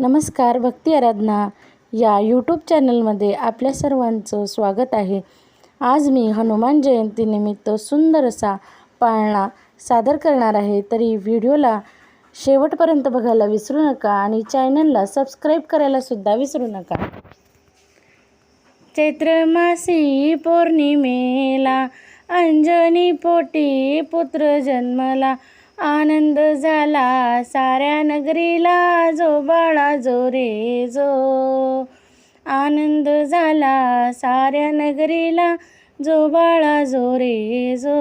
नमस्कार भक्ती आराधना या यूट्यूब चॅनलमध्ये आपल्या सर्वांचं स्वागत आहे. आज मी हनुमान जयंतीनिमित्त सुंदर असा पाळणा सादर करणार आहे. तरी व्हिडिओला शेवटपर्यंत बघायला विसरू नका आणि चॅनलला सबस्क्राईब करायलासुद्धा विसरू नका. चैत्र मासी पौर्णिमेला अंजनी पोटी पुत्र जन्मला आनंद झाला. साऱ्या नगरीला जो बाळा जो रे जो आनंद झाला. साऱ्या नगरीला जो बाळा जो रे जो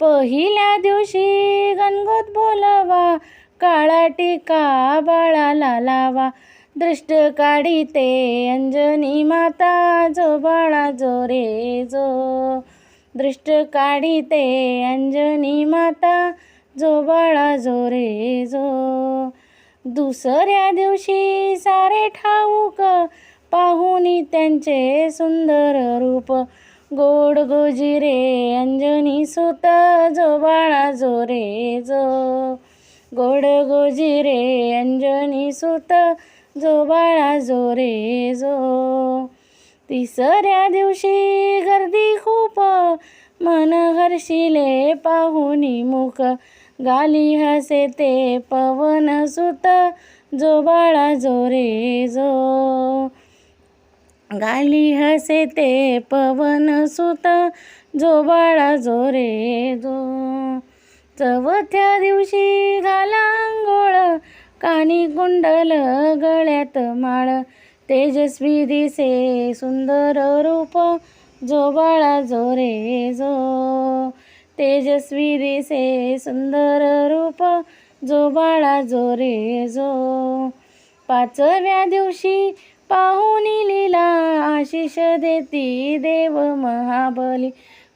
पहिल्या दिवशी गणगोत बोलवा काळा टीका बाळाला लावा. दृष्ट काढीते अंजनी माता जो बाळा जो रे जो दृष्ट काढीते अंजनी माता जो बाळा जो रे जो. दुसऱ्या दिवशी सारे ठाऊक पाहुनी त्यांचे सुंदर रूप. गोड गोजिरे अंजनी सुत जो बाळा जो रे जो. गोड गोजिरे अंजनी सुत जो बाळा जो रे जो. तिसऱ्या दिवशी गर्दी खूप. मन हर्षिले पाहुनी मुख. गाली हसे ते पवन सुत. जो बाळा जो रे जो. गाली हसे ते पवन सुत. जो बाळा जो रे जो. चवथ्या दिवशी घाला आंघोळ कानी कुंडल गळ्यात माळ. तेजस्वी दिसे सुंदर रूप जो बाळा जो रे जो. तेजस्वी दिसे सुंदर रूप जो बाळा जो रे जो. पाचव्या दिवशी पाहुणी लीला आशिष देती देव महाबली.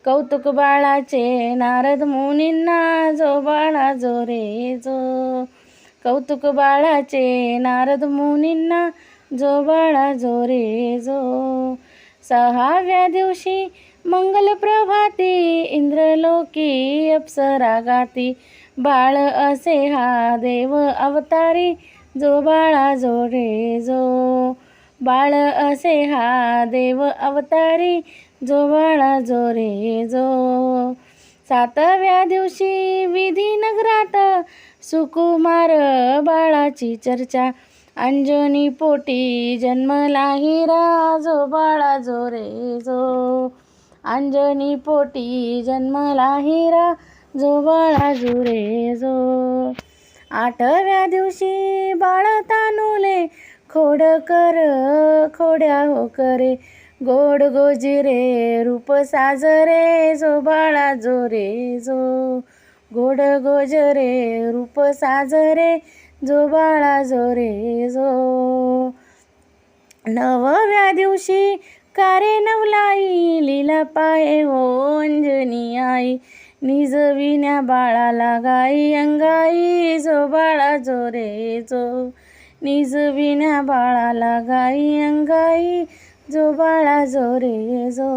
कौतुक बाळाचे नारद मुनींना जो बाळा जो रे जो. कौतुक बाळाचे नारद मुनींना जो बाळा जो रे जो. सहाव्या दिवशी मंगल प्रभाती इंद्रलोकी अप्सरा गाती. बाळ असे हा देव अवतारी जो बाळा जो रे जो. बाळ असे हा देव अवतारी जो बाळा जो रे जो. सातव्या दिवशी विधी नगरात सुकुमार बाळाची चर्चा. अंजनी पोटी जन्मला हिरा जो बाळा जो रे जो. अंजनी पोटी जन्मला हिरा जो बाळा जो रे जो. आठव्या दिवशी बाळ तानुले खोड कर खोड्या हो करे गोड गोजिरे रूप साजरे जो बाळा जो रे जो. गोड गोजरे रूप साजरे जो बाळा जो रे जो. नवव्या दिवशी कारे नवलाई लीला पाये हो अंजनी आई. निजविण्या बाळाला गाई अंगाई जो बाळा जो रे जो. निजविण्या बाळाला गाई अंगाई जो बाळा जो रे जो.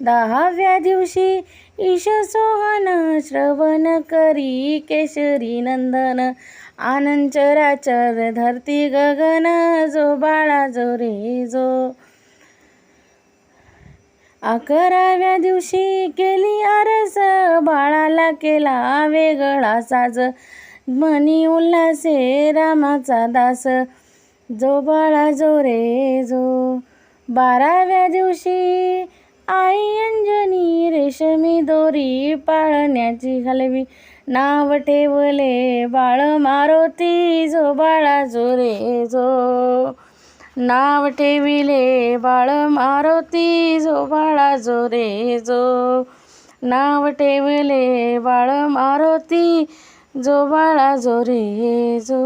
दहाव्या दिवशी ईश सोहन श्रवण करी केशरी नंदन आनंदचराचर धरती गगन जो बाळा जो रे जो. अकराव्या दिवशी केली आरस बाळाला केला वेगळा साज. मनी उल्हासे रामाचा दास. जो बाळा जो रे जो. बाराव्या दिवशी आई अंजनी रेशमी दोरी पाळण्याची घालवी नाव ठेवले बाळ मारोती जो बाळा जो रे जो. नाव ठेविले बाळ मारोती जो बाळा जो रे जो. नाव ठेवले बाळ मारोती जो बाळा जो रे जो.